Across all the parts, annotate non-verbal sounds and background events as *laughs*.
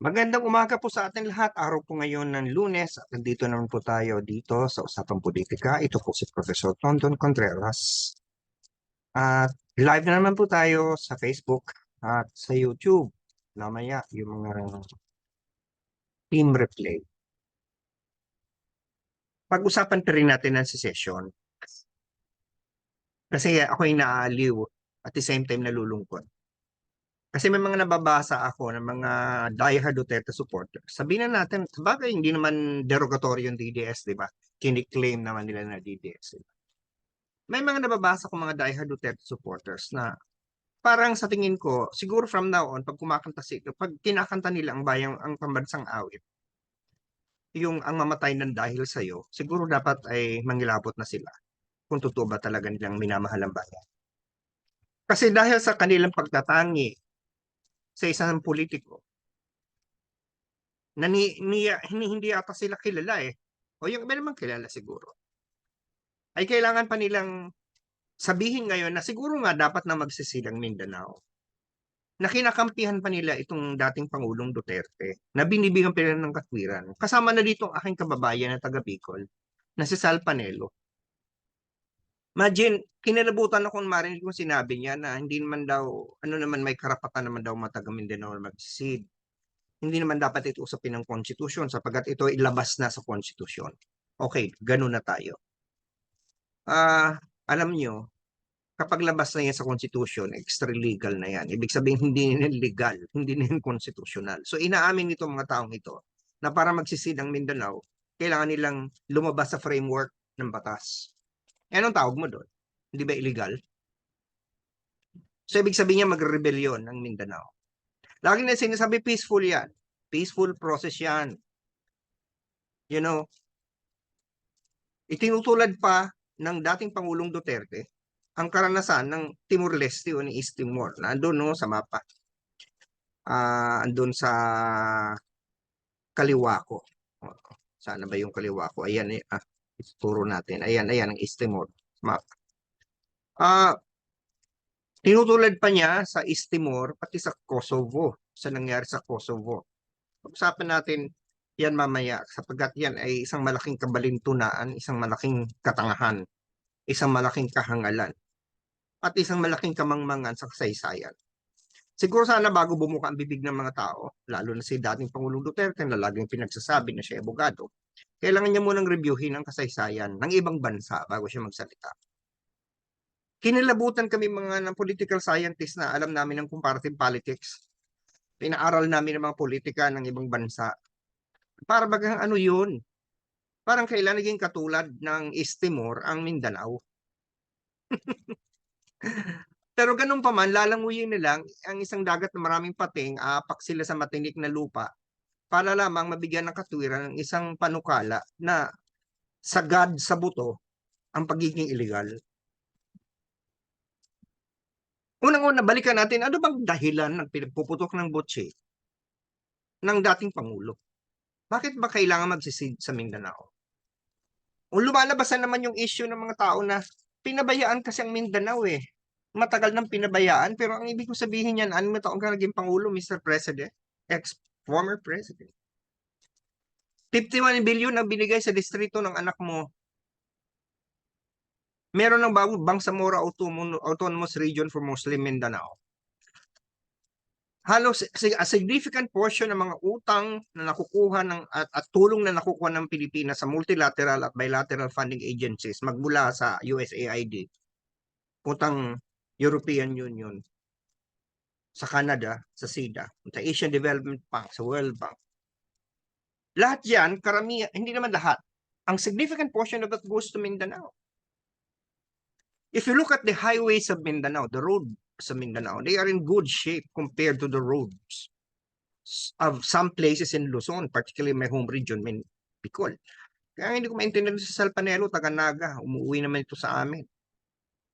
Magandang umaga po sa ating lahat. Araw po ngayon ng lunes at nandito naman po tayo dito sa Usapang Politika. Ito po si Professor Tonton Contreras. At live na naman po tayo sa Facebook at sa YouTube. Namaya yung mga team replay. Pag-usapan pa rin natin ang session. Kasi ako'y naaaliw at the same time nalulungkot. Kasi may mga nababasa ako ng mga diehard Duterte supporters. Sabihin na natin, sabagay hindi naman derogatory yung DDS, di ba? Kiniklaim naman nila na DDS. Di ba? May mga nababasa ko mga diehard Duterte supporters na parang sa tingin ko, siguro from now on, pag kumakanta si, pag kinakanta nila ang bayang, ang pambansang awit, yung ang mamatay ng dahil sa'yo, siguro dapat ay mangilabot na sila kung totoo ba talaga nilang minamahal ang bayan. Kasi dahil sa kanilang pagtatangi sa isang politiko na ni, ni, hindi, ata sila kilala eh. O yung iba naman kilala siguro. Ay kailangan pa nilang sabihin ngayon na siguro nga dapat na magsisilang Mindanao. Na kinakampihan pa nila itong dating Pangulong Duterte na binibigyan pa ng katwiran. Kasama na dito ang aking kababayan na taga Bicol na si Sal Panelo. Imagine, kinalabutan ako kung marinig kong sinabi niya na hindi naman daw, ano naman may karapatan naman daw mga taga Mindanao na mag-secede. Hindi naman dapat ito usapin ng konstitusyon sapagkat ito ilabas na sa konstitusyon. Okay, ganun na tayo. Ah, alam nyo, kapag labas na yan sa konstitusyon, extra legal na yan. Ibig sabihin, hindi na legal, hindi na yan. So, inaamin nito mga taong ito na para magsisid ang Mindanao, kailangan nilang lumabas sa framework ng batas. Eh, anong tawag mo doon? Hindi ba illegal? So, ibig sabihin niya magre-rebellion ang Mindanao. Lagi na sinasabi peaceful yan. Peaceful process yan. You know, itinutulad pa ng dating Pangulong Duterte ang karanasan ng Timor-Leste o ni East Timor na andun no, sa mapa. Ah, andun sa kaliwa ko. Oh, Sana ba yung kaliwa ko? Ayan eh. Ah, ituturo natin. Ayan, ayan ang East Timor map. Ah, tinutulad pa niya sa East Timor pati sa Kosovo sa nangyari sa Kosovo. Pag-usapan natin yan mamaya sapagkat yan ay isang malaking kabalintunaan, isang malaking katangahan, isang malaking kahangalan, at isang malaking kamangmangan sa kasaysayan. Siguro sana bago bumuka ang bibig ng mga tao, lalo na si dating Pangulong Duterte na laging pinagsasabi na siya abogado, kailangan niya munang reviewin ang kasaysayan ng ibang bansa bago siya magsalita. Kinilabutan kami mga ng political scientists na alam namin ng comparative politics. Pinaaral namin ng mga politika ng ibang bansa. Para bagang ano yun? Parang kailan naging katulad ng East Timor ang Mindanao. *laughs* Pero ganun pa man, lalanguyin nilang ang isang dagat na maraming pating, aapak sila sa matinik na lupa para lamang mabigyan ng katwiran ng isang panukala na sagad sa buto ang pagiging illegal. Unang-una, balikan natin, ano bang dahilan ng pinagpuputok ng botse ng dating Pangulo? Bakit ba kailangan magsisid sa Mindanao? O lumalabas na naman yung issue ng mga tao na pinabayaan kasi ang Mindanao eh. Matagal nang pinabayaan, pero ang ibig ko sabihin yan, ano taong ka naging Pangulo, Mr. President? Ex-former President. 51 billion ang binigay sa distrito ng anak mo meron ng bagong Bangsamoro Autonom- Autonomous Region for Muslim Mindanao. Halos a significant portion ng mga utang na nakukuha ng at, at tulong na nakukuha ng Pilipinas sa multilateral at bilateral funding agencies magmula sa USAID, utang European Union, sa Canada, sa SIDA, sa Asian Development Bank, sa World Bank. Lahat yan, karamihan, hindi naman lahat. Ang significant portion of it goes to Mindanao. If you look at the highways of Mindanao, the roads of Mindanao, they are in good shape compared to the roads of some places in Luzon, particularly my home region, Min Bicol. Kaya hindi ko maintindihan sa Salpanelo, taga Naga, umuwi naman ito sa amin.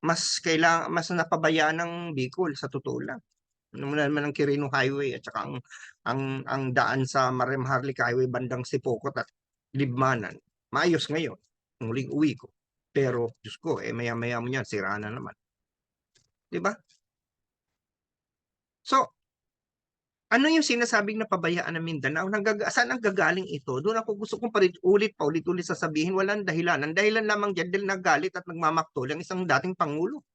Mas kailangan, mas napabayaan ng Bicol sa totoo lang. Ano naman ang Quirino Highway at saka ang, ang, ang daan sa Marem Harley Highway bandang Sipokot at Libmanan. Maayos ngayon, muling uwi ko. Pero, Diyos ko, eh, maya-maya mo yan, sira na naman. Di ba? So, Ano yung sinasabing napabayaan ng Mindanao? Nanggag saan ang gagaling ito? Doon ako gusto kong palit ulit pa ulit-ulit sasabihin walang dahilan. Ang dahilan lamang diyan dahil nagalit at nagmamaktol ang isang dating pangulo.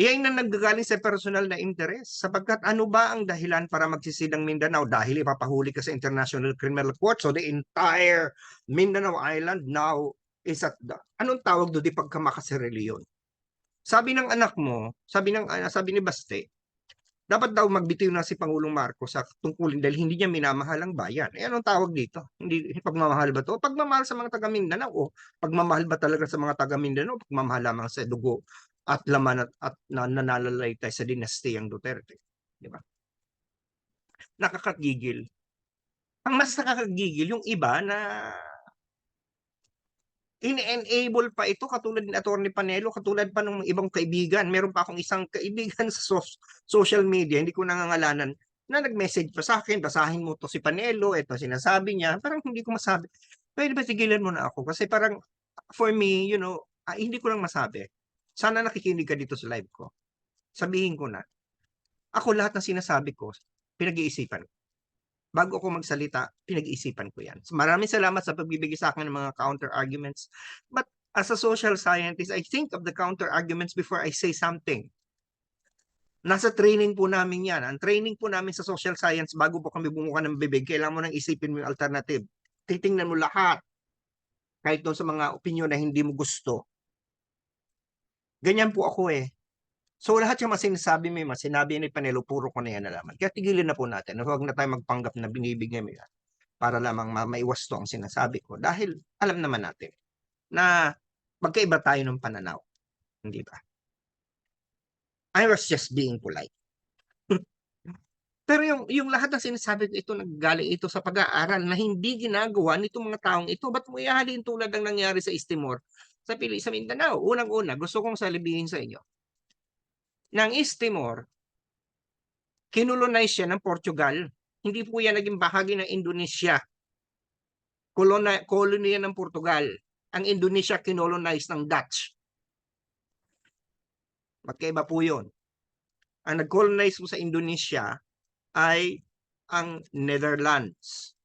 Yan ang naggagaling sa personal na interes. Sapagkat ano ba ang dahilan para magsisidang Mindanao? Dahil ipapahuli ka sa International Criminal Court. So the entire Mindanao Island now is at the, anong tawag doon di pagkamakasireliyon? Sabi ng anak mo, sabi ng ah, sabi ni Baste, dapat daw magbitiw na si Pangulong Marcos sa tungkulin dahil hindi niya minamahal ang bayan. Eh anong tawag dito? Hindi pagmamahal ba to? Pagmamahal sa mga taga Mindanao o pagmamahal ba talaga sa mga taga Mindanao? Pagmamahal lamang sa dugo at laman at, at na, nananalaytay sa dinastiyang Duterte. Di ba? Nakakagigil. Ang mas nakakagigil, yung iba na in-enable pa ito katulad ni Atty. Panelo, katulad pa ng ibang kaibigan. Meron pa akong isang kaibigan *laughs* sa so- social media, hindi ko nangangalanan, na nag-message pa sa akin, basahin mo to si Panelo, ito sinasabi niya, parang hindi ko masabi. Pwede ba tigilan mo na ako? Kasi parang for me, you know, ah, hindi ko lang masabi. Sana nakikinig ka dito sa live ko. Sabihin ko na. Ako lahat ng sinasabi ko, pinag-iisipan ko bago ako magsalita, pinag-iisipan ko yan. So, maraming salamat sa pagbibigay sa akin ng mga counter-arguments. But as a social scientist, I think of the counter-arguments before I say something. Nasa training po namin yan. Ang training po namin sa social science, bago po kami bumuka ng bibig, kailangan mo nang isipin mo yung alternative. Titingnan mo lahat. Kahit doon sa mga opinion na hindi mo gusto. Ganyan po ako eh. So lahat yung mga sinasabi mo, mga sinabi ni Panelo, puro ko na yan nalaman. Kaya tigilan na po natin. Huwag na tayo magpanggap na binibigyan mo yan para lamang ma maiwas to ang sinasabi ko. Dahil alam naman natin na magkaiba tayo ng pananaw. Hindi ba? I was just being polite. *laughs* Pero yung, yung lahat ng sinasabi ko, ito naggaling ito sa pag-aaral na hindi ginagawa nitong mga taong ito. Ba't mo ihalin tulad ng nangyari sa Istimor sa Pili sa Mindanao? Unang-una, gusto kong salibihin sa inyo ng East Timor, kinulonize siya ng Portugal. Hindi po yan naging bahagi ng Indonesia. Kolona, colony yan ng Portugal. Ang Indonesia kinolonize ng Dutch. Magkaiba po yun. Ang nag-colonize po sa Indonesia ay ang Netherlands.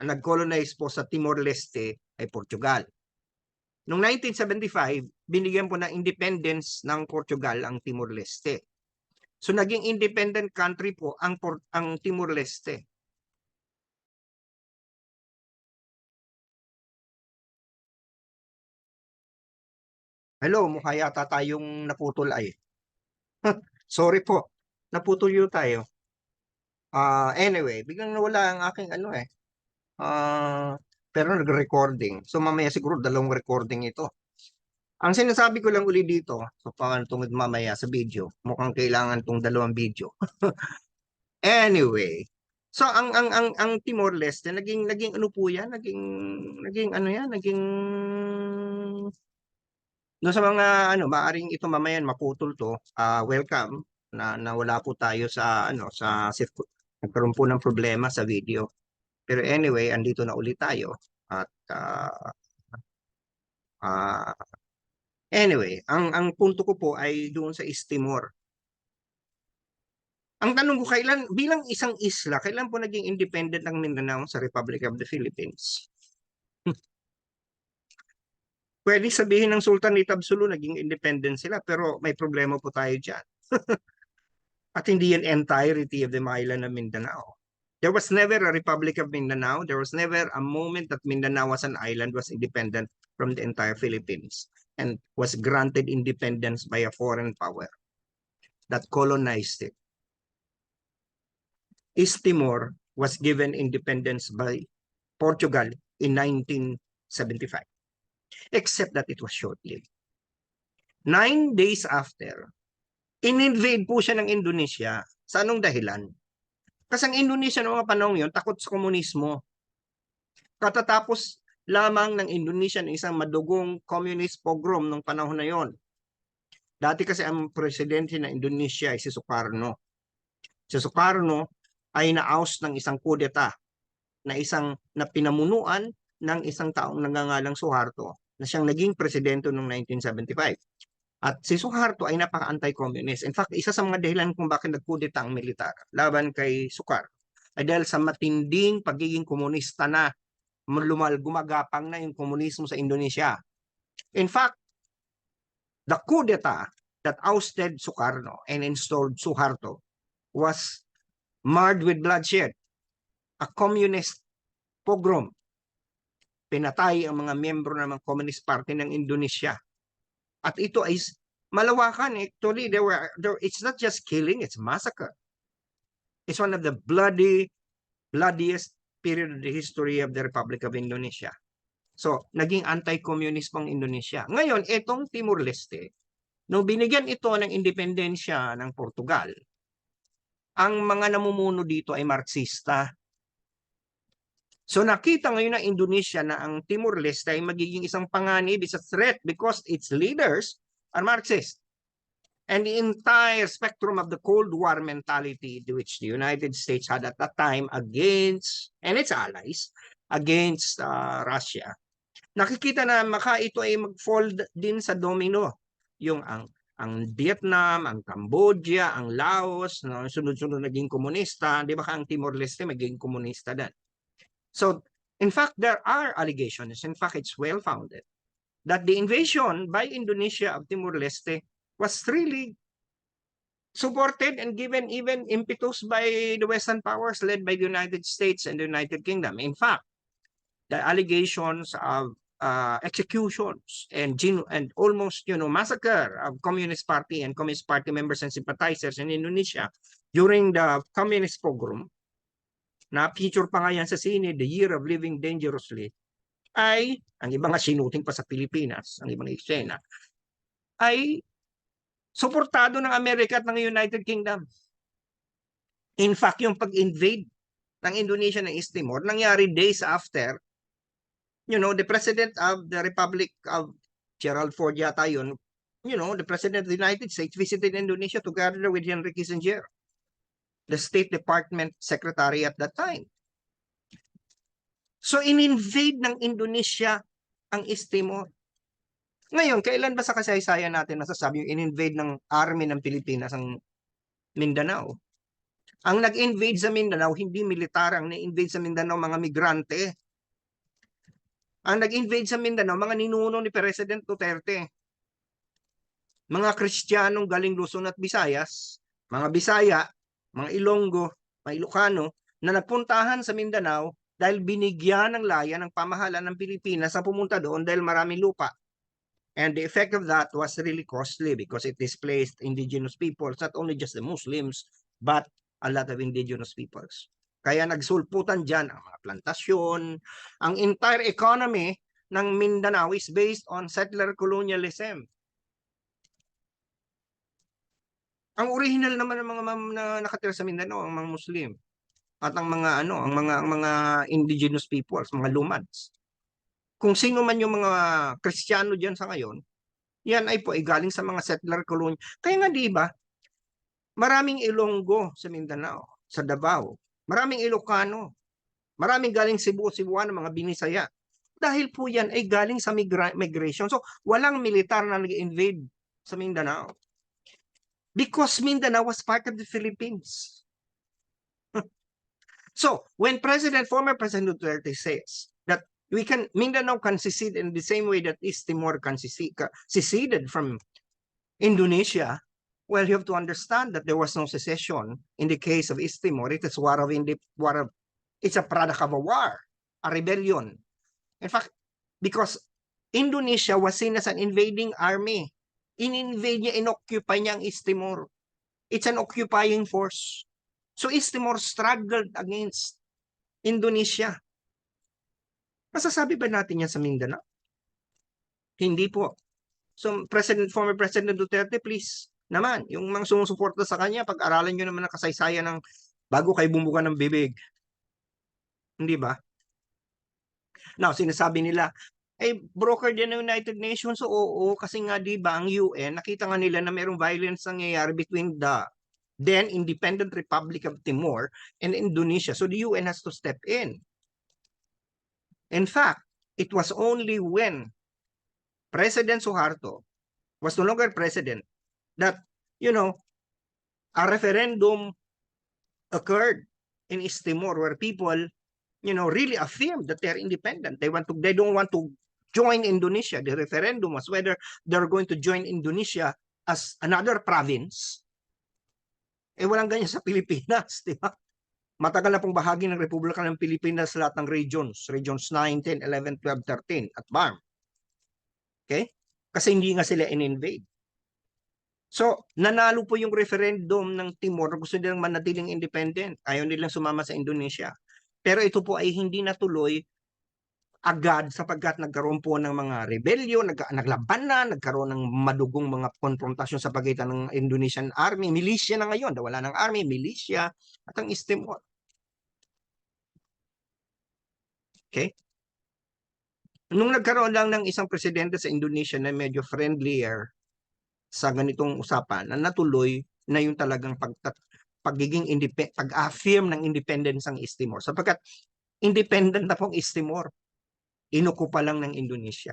Ang nag-colonize po sa Timor-Leste ay Portugal. Noong 1975, binigyan po ng independence ng Portugal ang Timor-Leste. So naging independent country po ang ang Timor-Leste. Hello, mukha yata tayong naputol ay. *laughs* Sorry po. Naputol yun tayo. Ah, anyway, biglang nawala ang aking ano eh. Ah, pero nag-recording. So mamaya siguro dalawang recording ito. Ang sinasabi ko lang uli dito, so paano tungod mamaya sa video, mukhang kailangan tong dalawang video. *laughs* anyway, so ang ang ang ang Timor Leste naging naging ano po 'yan, naging naging ano 'yan, naging no sa mga ano, maaring ito mamayan maputol to. ah welcome na nawala po tayo sa ano sa nagkaroon po ng problema sa video. Pero anyway, andito na ulit tayo at ah ah, anyway, ang ang punto ko po ay doon sa East Timor. Ang tanong ko kailan bilang isang isla, kailan po naging independent ang Mindanao sa Republic of the Philippines? *laughs* Pwede sabihin ng Sultan Itab Sulu naging independent sila pero may problema po tayo diyan. *laughs* At hindi yan entirety of the island of Mindanao. There was never a Republic of Mindanao. There was never a moment that Mindanao as an island was independent from the entire Philippines and was granted independence by a foreign power that colonized it. East Timor was given independence by Portugal in 1975, except that it was short-lived. Nine days after, in-invade po siya ng Indonesia. Sa anong dahilan? Kasi ang Indonesia noong mga panahon yun, takot sa komunismo. Katatapos lamang ng Indonesia ng isang madugong communist pogrom nung panahon na yon. Dati kasi ang presidente ng Indonesia ay si Sukarno. Si Sukarno ay na-oust ng isang kudeta na isang na pinamunuan ng isang taong nangangalang Suharto na siyang naging presidente noong 1975. At si Suharto ay napaka-anti-communist. In fact, isa sa mga dahilan kung bakit nagkudeta ang militar laban kay Sukarno ay dahil sa matinding pagiging komunista na lumal gumagapang na yung komunismo sa Indonesia. In fact, the kudeta that ousted Sukarno and installed Suharto was marred with bloodshed. A communist pogrom. Pinatay ang mga miyembro ng mga Communist Party ng Indonesia. At ito ay malawakan. Actually, there were, there, it's not just killing, it's massacre. It's one of the bloody, bloodiest period of the history of the Republic of Indonesia. So, naging anti-communist pang Indonesia. Ngayon, itong Timor-Leste, nung binigyan ito ng independensya ng Portugal, ang mga namumuno dito ay Marxista. So nakita ngayon ng Indonesia na ang Timor-Leste ay magiging isang panganib, is a threat because its leaders are Marxist. And the entire spectrum of the Cold War mentality which the United States had at that time against, and its allies, against uh, Russia, nakikita na maka ito ay mag-fall din sa domino. Yung ang ang Vietnam, ang Cambodia, ang Laos, no, sunod-sunod naging komunista, di ba ka ang Timor-Leste maging komunista din. So, in fact, there are allegations, in fact, it's well-founded, that the invasion by Indonesia of Timor-Leste was really supported and given even impetus by the Western powers led by the United States and the United Kingdom. In fact, the allegations of uh, executions and and almost you know massacre of Communist Party and Communist Party members and sympathizers in Indonesia during the Communist pogrom na feature pa nga yan sa sine The Year of Living Dangerously ay ang ibang nga sinuting pa sa Pilipinas ang ibang eksena ay suportado ng Amerika at ng United Kingdom. In fact, yung pag-invade ng Indonesia ng East Timor nangyari days after you know, the president of the Republic of Gerald Ford yata yun, you know, the president of the United States visited Indonesia together with Henry Kissinger, the State Department secretary at that time. So in-invade ng Indonesia ang East Timor. Ngayon, kailan ba sa kasaysayan natin masasabi yung in-invade ng army ng Pilipinas ang Mindanao? Ang nag-invade sa Mindanao, hindi militar, ang na-invade sa Mindanao, mga migrante, ang nag-invade sa Mindanao, mga ninuno ni President Duterte. Mga Kristiyanong galing Luzon at Visayas, mga Bisaya, mga Ilonggo, mga Ilocano, na nagpuntahan sa Mindanao dahil binigyan ng laya ng pamahalaan ng Pilipinas na pumunta doon dahil maraming lupa. And the effect of that was really costly because it displaced indigenous peoples, not only just the Muslims, but a lot of indigenous peoples. Kaya nagsulputan dyan ang mga plantasyon. Ang entire economy ng Mindanao is based on settler colonialism. Ang original naman ng mga na nakatira sa Mindanao, ang mga Muslim. At ang mga ano, ang mga ang mga indigenous peoples, mga lumads. Kung sino man yung mga Kristiyano diyan sa ngayon, yan ay po ay galing sa mga settler colony. Kaya nga di ba, maraming Ilonggo sa Mindanao, sa Davao, maraming Ilocano, maraming galing Cebu, Cebuano, mga Binisaya. Dahil po yan ay galing sa migra- migration. So, walang militar na nag-invade sa Mindanao. Because Mindanao was part of the Philippines. *laughs* so, when President, former President Duterte says that we can, Mindanao can secede in the same way that East Timor can secede, seceded from Indonesia, well, you have to understand that there was no secession in the case of East Timor. It is war of war of, it's a product of a war, a rebellion. In fact, because Indonesia was seen as an invading army. In-invade niya, inoccupy niya ang East Timor. It's an occupying force. So East Timor struggled against Indonesia. Masasabi ba natin yan sa Mindanao? Hindi po. So President, former President Duterte, please naman, yung mga sumusuporta sa kanya, pag-aralan nyo naman ang kasaysayan ng bago kayo bumuka ng bibig. Hindi ba? Now, sinasabi nila, eh, broker din ng United Nations. So, oo, kasi nga, di ba, ang UN, nakita nga nila na mayroong violence nangyayari between the then independent Republic of Timor and Indonesia. So, the UN has to step in. In fact, it was only when President Suharto was no longer president, that, you know, a referendum occurred in East Timor where people, you know, really affirmed that they're independent. They want to, they don't want to join Indonesia. The referendum was whether they're going to join Indonesia as another province. Eh, walang ganyan sa Pilipinas, *laughs* di ba? Matagal na pong bahagi ng Republika ng Pilipinas lahat ng regions. Regions 9, 10, 11, 12, 13 at BARM. Okay? Kasi hindi nga sila in-invade. So, nanalo po yung referendum ng Timor. Gusto nilang manatiling independent. Ayaw nilang sumama sa Indonesia. Pero ito po ay hindi natuloy agad sapagkat nagkaroon po ng mga rebellion, nag naglaban na, nagkaroon ng madugong mga konfrontasyon sa pagitan ng Indonesian Army, militia na ngayon, wala ng army, militia, at ang East Timor. Okay? Nung nagkaroon lang ng isang presidente sa Indonesia na medyo friendlier sa ganitong usapan, na natuloy na yung talagang pag pagiging pag-affirm ng independence ng East Timor. Sapagkat independent na pong East Timor, inuko lang ng Indonesia.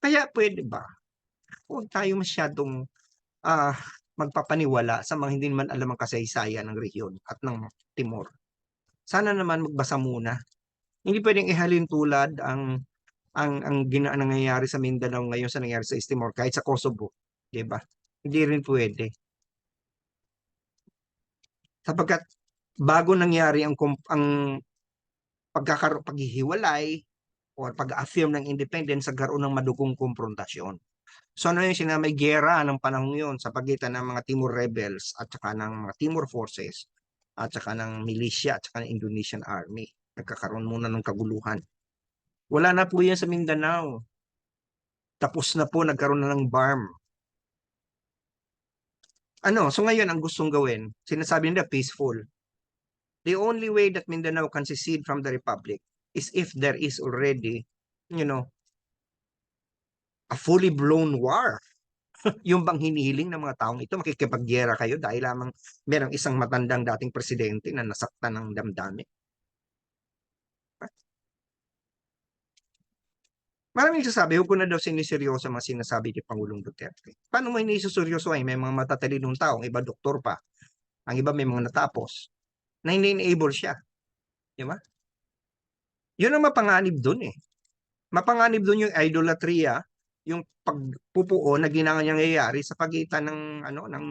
Kaya pwede ba? Huwag tayo masyadong ah, magpapaniwala sa mga hindi man alam ang kasaysayan ng rehiyon at ng Timor. Sana naman magbasa muna. Hindi pwedeng ihalin tulad ang ang ang gina nangyayari sa Mindanao ngayon sa nangyayari sa East Timor kahit sa Kosovo, 'di ba? Hindi rin pwede. Sapagkat bago nangyari ang ang pagkakaroon paghihiwalay o pag-affirm ng independence sa karoon ng madugong konfrontasyon. So ano yung sinabi may gera ng panahon yun sa pagitan ng mga Timor rebels at saka ng mga Timor forces at saka ng militia at saka ng Indonesian army. Nagkakaroon muna ng kaguluhan. Wala na po yan sa Mindanao. Tapos na po, nagkaroon na ng BARM. Ano, so ngayon ang gustong gawin, sinasabi nila peaceful. The only way that Mindanao can secede from the Republic is if there is already, you know, a fully blown war. *laughs* yung bang hinihiling ng mga taong ito, makikipagyera kayo dahil lamang merong isang matandang dating presidente na nasaktan ng damdamin. Maraming sasabi, huwag ko na daw siniseryoso ang mga sinasabi ni Pangulong Duterte. Paano mo iniseryoso ay may mga matatalinong tao, ang iba doktor pa, ang iba may mga natapos, na hindi enable siya. Di ba? Yun ang mapanganib doon eh. Mapanganib doon yung idolatria, yung pagpupuo na ginangyayari sa pagitan ng ano ng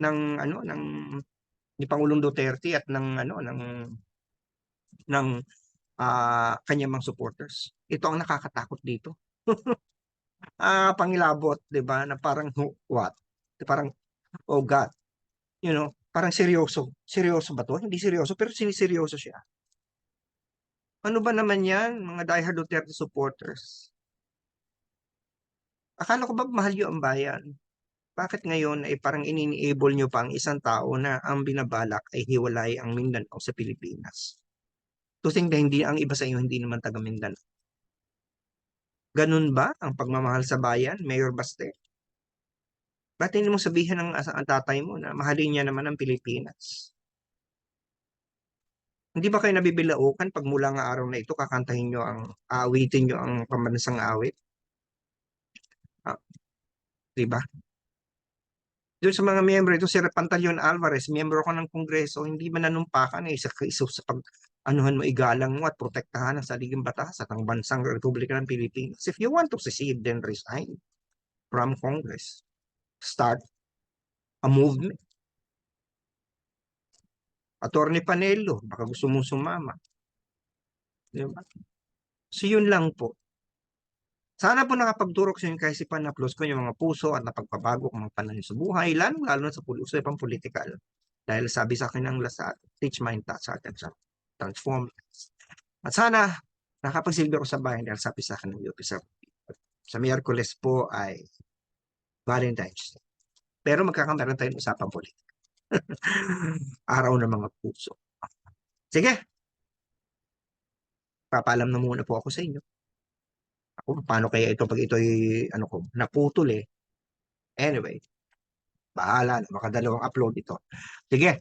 ng ano ng ni Pangulong Duterte at ng ano ng ng ah kanyang mga supporters. Ito ang nakakatakot dito. *laughs* ah pangilabot, 'di ba? Na parang what? Parang oh God. You know, parang seryoso. Seryoso ba 'to? Hindi seryoso, pero siniseryoso siya. Ano ba naman 'yan, mga diehard Duterte supporters? Akala ko ba mahal niyo ang bayan? Bakit ngayon ay parang ini-enable niyo pa ang isang tao na ang binabalak ay hiwalay ang Mindanao sa Pilipinas? To think na hindi ang iba sa inyo hindi naman taga Mindanao. Ganun ba ang pagmamahal sa bayan, Mayor Baste? Ba't hindi mo sabihin ng asa- ang tatay mo na mahalin niya naman ang Pilipinas? Hindi ba kayo nabibilaukan pag mula nga araw na ito kakantahin nyo ang aawitin nyo ang pambansang awit? Ah, di ba? Doon sa mga miyembro, ito si Pantaleon Alvarez, miyembro ko ng Kongreso, hindi man nanumpakan eh, sa, sa, sa pag anuhan mo igalang mo at protektahan ang saligang batas at ang bansang Republika ng Pilipinas. If you want to secede, then resign from Congress. Start a movement. Attorney Panelo, baka gusto mong sumama. Di ba? So yun lang po. Sana po nakapagturok sa inyong kaisipan na plus ko yung mga puso at napagpabago ng mga panahon sa buhay, lalo lalo na sa puso pang politikal. Dahil sabi sa akin ng lasat, teach mind, touch heart, and transform. At sana nakapagsilbi ako sa bahay dahil sabi sa akin ng UP sa, sa Miyerkules po ay Valentine's Day. Pero magkakameron tayong usapang politika. *laughs* Araw ng mga puso. Sige. Papalam na muna po ako sa inyo. Ako, paano kaya ito pag ito'y ano ko, naputol eh. Anyway, bahala na, makadalawang upload ito. Sige.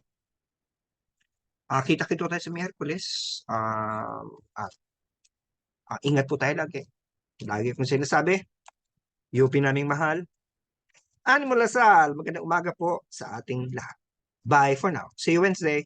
Ah, kita-kita tayo sa Miyerkules. Ah, at ah, ingat po tayo lagi. Lagi kong sinasabi, UP naming mahal, Animo Lasal, magandang umaga po sa ating lahat. Bye for now. See you Wednesday.